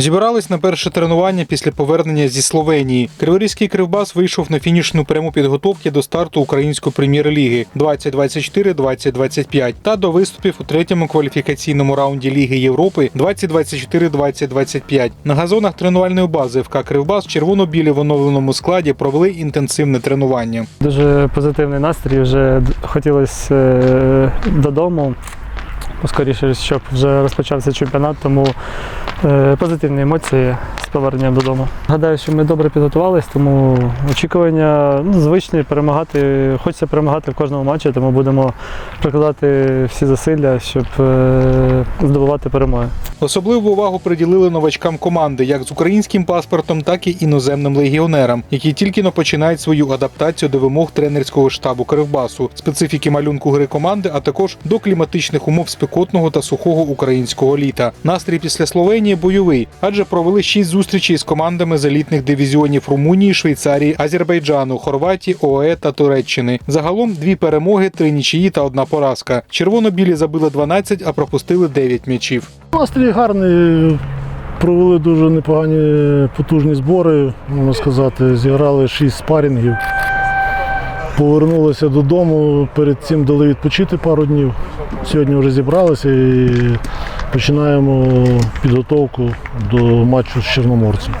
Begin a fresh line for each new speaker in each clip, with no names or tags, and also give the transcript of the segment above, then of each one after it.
Зібрались на перше тренування після повернення зі Словенії. Криворізький кривбас вийшов на фінішну пряму підготовки до старту української прем'єр-ліги 2024-2025 та до виступів у третьому кваліфікаційному раунді Ліги Європи 2024-2025. На газонах тренувальної бази ФК Кривбас червоно-білі в оновленому складі провели інтенсивне тренування.
Дуже позитивний настрій. Вже хотілося е, додому. Поскоріше, щоб вже розпочався чемпіонат, тому е, позитивні емоції з поверненням додому. Гадаю, що ми добре підготувалися, тому очікування ну, звичні перемагати. Хочеться перемагати в кожному матчі, тому будемо прикладати всі зусилля, щоб е, здобувати перемоги.
Особливу увагу приділили новачкам команди, як з українським паспортом, так і іноземним легіонерам, які тільки но починають свою адаптацію до вимог тренерського штабу Кривбасу, специфіки малюнку гри команди, а також до кліматичних умов спекотного та сухого українського літа. Настрій після Словенії бойовий, адже провели шість зустрічей з командами з елітних дивізіонів Румунії, Швейцарії, Азербайджану, Хорватії, ОЕ та Туреччини. Загалом дві перемоги, три нічиї та одна поразка. Червоно-білі забили 12, а пропустили 9 м'ячів.
Настрій гарний. Провели дуже непогані потужні збори, можна сказати. Зіграли шість спарінгів. Повернулися додому, перед цим дали відпочити пару днів. Сьогодні вже зібралися і починаємо підготовку до матчу з Чорноморцем.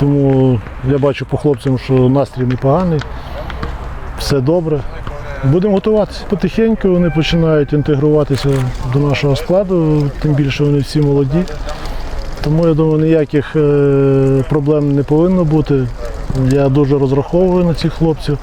Тому я бачу по хлопцям, що настрій непоганий, все добре. Будемо готуватися. Потихеньку вони починають інтегруватися до нашого складу, тим більше вони всі молоді. Тому я думаю, ніяких е, проблем не повинно бути. Я дуже розраховую на цих хлопців.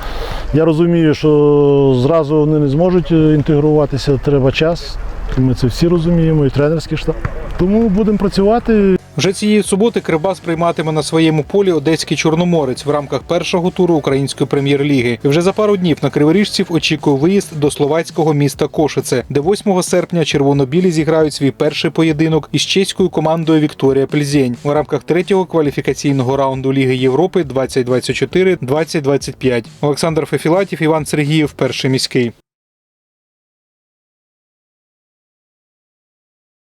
Я розумію, що зразу вони не зможуть е, інтегруватися, треба час. Ми це всі розуміємо, і тренерський штаб. Тому будемо працювати.
Вже цієї суботи Кривбас прийматиме на своєму полі одеський чорноморець в рамках першого туру української прем'єр-ліги. І вже за пару днів на криворіжців очікує виїзд до словацького міста Кошице, де 8 серпня червоно-білі зіграють свій перший поєдинок із чеською командою Вікторія Пльзень в рамках третього кваліфікаційного раунду Ліги Європи 2024-2025. Олександр Фефілатів, Іван Сергіїв, перший міський.